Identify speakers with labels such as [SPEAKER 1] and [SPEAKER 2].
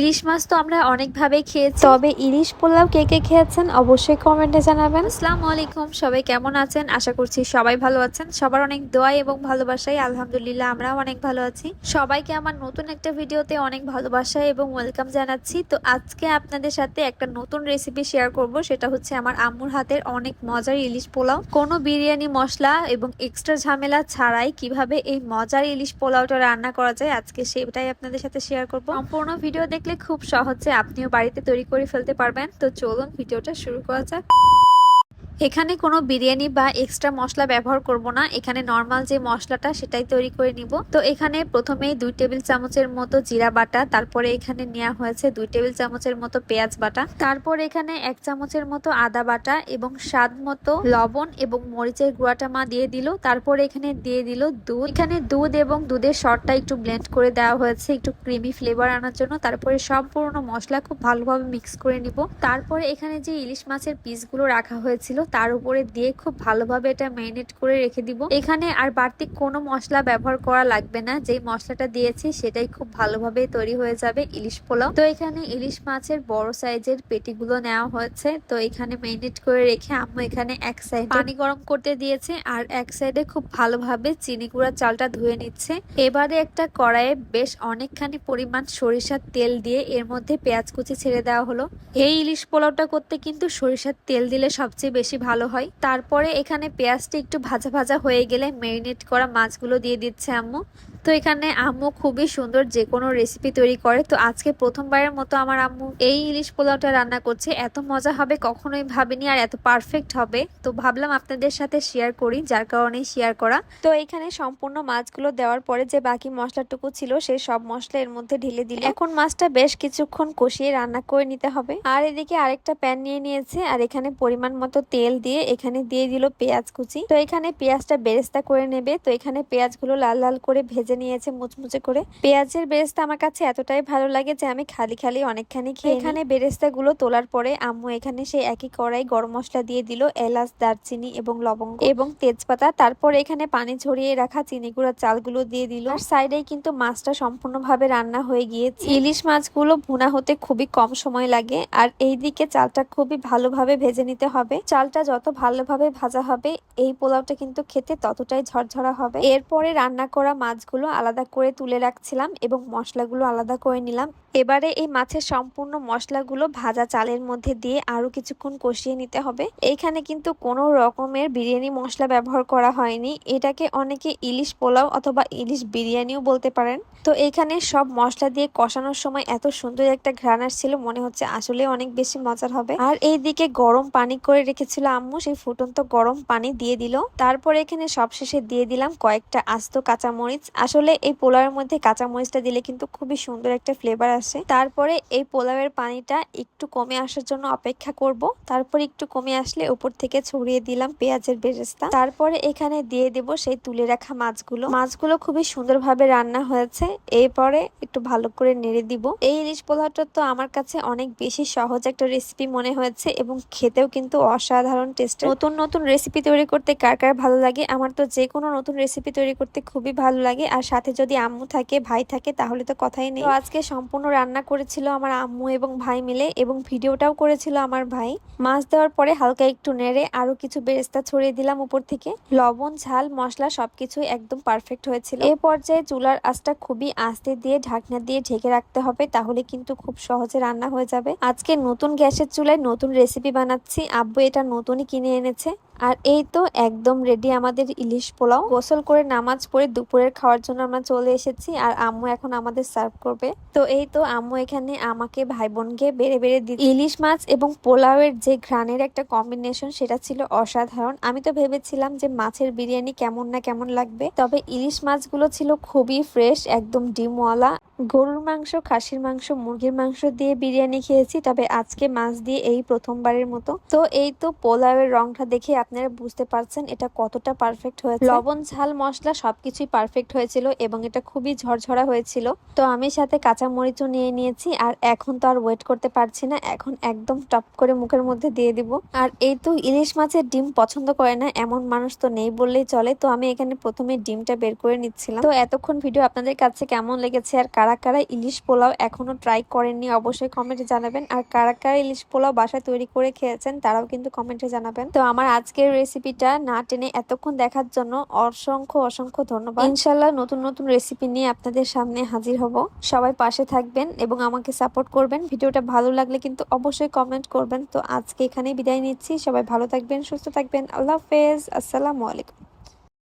[SPEAKER 1] ইলিশ মাছ তো আমরা অনেকভাবে খেয়েছি। তবে ইলিশ পোলাও কে কে খেয়েছেন অবশ্যই কমেন্টে জানাবেন। আসসালামু আলাইকুম, সবাই কেমন আছেন? আশা করছি সবাই ভালো আছেন। সবার অনেক দোয়া এবং ভালোবাসায় আলহামদুলিল্লাহ আমরাও অনেক ভালো আছি। সবাইকে আমার নতুন একটা ভিডিওতে অনেক ভালোবাসা এবং ওয়েলকাম জানাচ্ছি। তো আজকে আপনাদের সাথে একটা নতুন রেসিপি শেয়ার করব। সেটা হচ্ছে আমার আম্মুর হাতের অনেক মজার ইলিশ পোলাও। কোনো বিরিয়ানি মশলা এবং এক্সট্রা ঝামেলা ছাড়াই কীভাবে এই মজার ইলিশ পোলাওটা রান্না করা যায় আজকে সেটাই আপনাদের সাথে শেয়ার করব। সম্পূর্ণ ভিডিও দেখলে খুব সহজে আপনিও বাড়িতে তৈরি করে ফেলতে পারবেন। তো চলুন, ভিডিওটা শুরু করা যাক। এখানে কোনো বিরিয়ানি বা এক্সট্রা মশলা ব্যবহার করব না। এখানে নর্মাল যে মশলাটা সেটাই তৈরি করে নিব। তো এখানে প্রথমেই দুই টেবিল চামচের মতো জিরা বাটা, তারপরে এখানে নেওয়া হয়েছে দুই টেবিল চামচের মতো পেঁয়াজ বাটা, তারপর এখানে এক চামচের মতো আদা বাটা এবং স্বাদ মতো লবণ এবং মরিচের গুঁড়াটা মা দিয়ে দিল। তারপর এখানে দিয়ে দিল দুধ। এখানে দুধ এবং দুধের শর্টটা একটু ব্লেন্ড করে দেওয়া হয়েছে, একটু ক্রিমি ফ্লেভার আনার জন্য। তারপরে সম্পূর্ণ মশলা খুব ভালোভাবে মিক্স করে নিব। তারপরে এখানে যে ইলিশ মাছের পিসগুলো রাখা হয়েছিল তার উপরে দিয়ে খুব ভালোভাবে এটা ম্যারিনেট করে রেখে দিব। এখানে আর বাড়তি কোনো মশলা ব্যবহার করা লাগবে না। যেই মশলাটা দিয়েছি সেটাই খুব ভালোভাবে তৈরি হয়ে যাবে ইলিশ পোলাও। তো এখানে ইলিশ মাছের বড় সাইজের পেটিগুলো নেওয়া হয়েছে। তো এখানে ম্যারিনেট করে রেখে আম্মু এখানে এক সাইড পানি গরম করতে দিয়েছে আর এক সাইডে খুব ভালোভাবে চিনি গুঁড়া চালটা ধুয়ে নিচ্ছে। এবারে একটা কড়াইয়ে বেশ অনেকখানি পরিমাণ সরিষার তেল দিয়ে এর মধ্যে পেঁয়াজ কুচি ছেড়ে দেওয়া হলো। এই ইলিশ পোলাওটা করতে কিন্তু সরিষার তেল দিলে সবচেয়ে বেশি ভালো হয়। তারপরে এখানে পেঁয়াজটি একটু ভাজা ভাজা হয়ে গেলে ম্যারিনেট করা মাছগুলো দিয়ে দিচ্ছে আম্মু। তো এখানে আম্মু খুবই সুন্দর যে কোনো রেসিপি তৈরি করে। তো আজকে প্রথমবারের মতো আমার আম্মু এই ইলিশ পোলাওটা রান্না করছে। এত মজা হবে, কখনোই ভাবিনি আর এত পারফেক্ট হবে। তো ভাবলাম আপনাদের সাথে শেয়ার করি, যার কারণে শেয়ার করা। তো এখানে সম্পূর্ণ মাছগুলো দেওয়ার পরে যে বাকি মশলাটুকু ছিল, সেই সব মশলা এর মধ্যে ঢেলে দিলে। এখন মাছটা বেশ কিছুক্ষণ কষিয়ে রান্না করে নিতে হবে। আর এদিকে আরেকটা প্যান নিয়ে নিয়েছে, আর এখানে পরিমাণ মতো তেল দিয়ে এখানে দিয়ে দিল পেঁয়াজ কুচি। তো এখানে পেঁয়াজটা বেরেস্তা করে নেবে। তো এখানে পেঁয়াজগুলো লাল লাল করে ভেজে নিয়েছে মুচমুচে করে। পেঁয়াজের বেরেস্তা আমার কাছে এতটাই ভালো লাগে যে আমি খালি খালি অনেকখানি খেয়ে এখানে বেরেস্তা গুলো তোলার পরে আম্মু এখানে সেই একই কড়াই গরম মশলা দিয়ে দিল, এলাচ, দারচিনি এবং লবঙ্গ এবং তেজপাতা। তারপর এখানে পানি ঝরিয়ে রাখা চিনি গুঁড়া চালগুলো দিয়ে দিল। আর সাইডে কিন্তু মাছটা সম্পূর্ণভাবে রান্না হয়ে গিয়েছে। ইলিশ মাছগুলো ভুনা হতে খুবই কম সময় লাগে আর এই দিকে চালটা খুবই ভালোভাবে ভেজে নিতে হবে। চালটা যত ভালোভাবে ভাজা হবে, এই পোলাওটা কিন্তু খেতে ততটাই ঝরঝরা হবে। এরপরে রান্না করা মাছগুলো আলাদা করে তুলে রাখছিলাম এবং মশলাগুলো আলাদা করে নিলাম। এবারে এই মাছের সম্পূর্ণ মশলাগুলো ভাজা চালের মধ্যে দিয়ে আরও কিছুক্ষণ কষিয়ে নিতে হবে। এইখানে কিন্তু কোনো রকমের বিরিয়ানি মশলা ব্যবহার করা হয়নি। এটাকে অনেকে ইলিশ পোলাও অথবা ইলিশ বিরিয়ানিও বলতে পারেন। তো এখানে সব মশলা দিয়ে কষানোর সময় এত সুন্দর একটা ঘ্রাণ আসছিল, মনে হচ্ছে আসলে অনেক বেশি মজার হবে। আর এই দিকে গরম পানি করে রেখেছিল আম্মু, সেই ফুটন্ত গরম পানি দিয়ে দিল। তারপরে এখানে সবশেষে দিয়ে দিলাম কয়েকটা আস্ত কাঁচামরিচ। আসলে এই পোলাওয়ের মধ্যে কাঁচামরিচটা দিলে কিন্তু খুবই সুন্দর একটা ফ্লেভার আসে। তারপরে এই পোলাওয়ের পানিটা একটু কমে আসার জন্য অপেক্ষা করব। তারপর একটু কমে আসলে উপর থেকে ছড়িয়ে দিলাম পেঁয়াজের বেরেস্তা। তারপরে এখানে দিয়ে দেব সেই তুলে রাখা মাছগুলো। মাছগুলো খুবই সুন্দরভাবে রান্না হয়েছে। এরপরে একটু ভালো করে নেড়ে দিব। এই ইলিশ পোলাওটা তো আমার কাছে অনেক বেশি সহজ একটা রেসিপি মনে হয়েছে এবং খেতেও কিন্তু অসাধারণ টেস্ট নতুন নতুন রেসিপি তৈরি করতে কার কার ভালো লাগে? আমার তো যে কোনো নতুন রেসিপি তৈরি করতে খুবই ভালো লাগে। আর সাথে যদি আম্মু থাকে, ভাই থাকে, তাহলে তো কথাই নেই। তো আজকে সম্পূর্ণ রান্না করেছিল আমার আম্মু এবং ভাই মিলে এবং ভিডিওটাও করেছিল আমার ভাই। মাছ দেওয়ার পরে হালকা একটু নেড়ে আরও কিছু বেরেস্তা ছড়িয়ে দিলাম উপর থেকে। লবণ, ঝাল, মশলা সবকিছুই একদম পারফেক্ট হয়েছিল। এ পর্যায়ে চুলার আঁচটা খুবই আস্তে দিয়ে ঢাকনা দিয়ে ঢেকে রাখতে হবে, তাহলে কিন্তু খুব সহজে রান্না হয়ে যাবে। আজকে নতুন গ্যাসের চুলায় নতুন রেসিপি বানাচ্ছি। আব্বু এটা নতুনই কিনে এনেছে। আর এই তো একদম রেডি আমাদের ইলিশ পোলাও। গোসল করে, নামাজ পড়ে দুপুরের খাওয়ার জন্য আমরা চলে এসেছি আর আম্মু এখন আমাদের সার্ভ করবে। তো এই তো আম্মু এখানে আমাকে ভাই বোনকে বেড়ে বেড়ে দি ইলিশ মাছ এবং পোলাওয়ের যে ঘ্রাণের একটা কম্বিনেশন সেটা ছিল অসাধারণ। আমি তো ভেবেছিলাম যে মাছের বিরিয়ানি কেমন না কেমন লাগবে, তবে ইলিশ মাছগুলো ছিল খুবই ফ্রেশ একদম ডিমওয়ালা। গরুর মাংস, খাসির মাংস, মুরগির মাংস দিয়ে বিরিয়ানি খেয়েছি, তবে আজকে মাছ দিয়ে এই প্রথমবারের মতো। তো এই তো পোলাওয়ের রংটা দেখে আপনারা বুঝতে পারছেন এটা কতটা পারফেক্ট হয়েছে। লবণ, ঝাল, মশলা সবকিছুই পারফেক্ট হয়েছিল এবং এটা খুবই ঝরঝরা হয়েছিল। তো আমি সাথে কাঁচা মরিচও নিয়ে নিয়েছি আর এখন তো আর ওয়েট করতে পারছি না। এখন একদম টপ করে মুখের মধ্যে দিয়ে দিব। আর এই তো ইলিশ মাছের ডিম পছন্দ করে না, এমন মানুষ তো নেই বললেই চলে। তো আমি এখানে প্রথমে ডিমটা বের করে নিচ্ছিলাম। তো এতক্ষণ ভিডিও আপনাদের কাছে কেমন লেগেছে আর কারা কারা ইলিশ পোলাও এখনও ট্রাই করেননি অবশ্যই কমেন্টে জানাবেন। আর কারা কারা ইলিশ পোলাও বাসায় তৈরি করে খেয়েছেন তারাও কিন্তু কমেন্টে জানাবেন। তো আমার আজকের রেসিপিটা না টেনে এতক্ষণ দেখার জন্য অসংখ্য অসংখ্য ধন্যবাদ। ইনশাল্লাহ নতুন নতুন রেসিপি নিয়ে আপনাদের সামনে হাজির হব। সবাই পাশে থাকবেন এবং আমাকে সাপোর্ট করবেন। ভিডিওটা ভালো লাগলে কিন্তু অবশ্যই কমেন্ট করবেন। তো আজকে এখানেই বিদায় নিচ্ছি। সবাই ভালো থাকবেন, সুস্থ থাকবেন। আল্লাহ হাফেজ। আসসালামু আলাইকুম।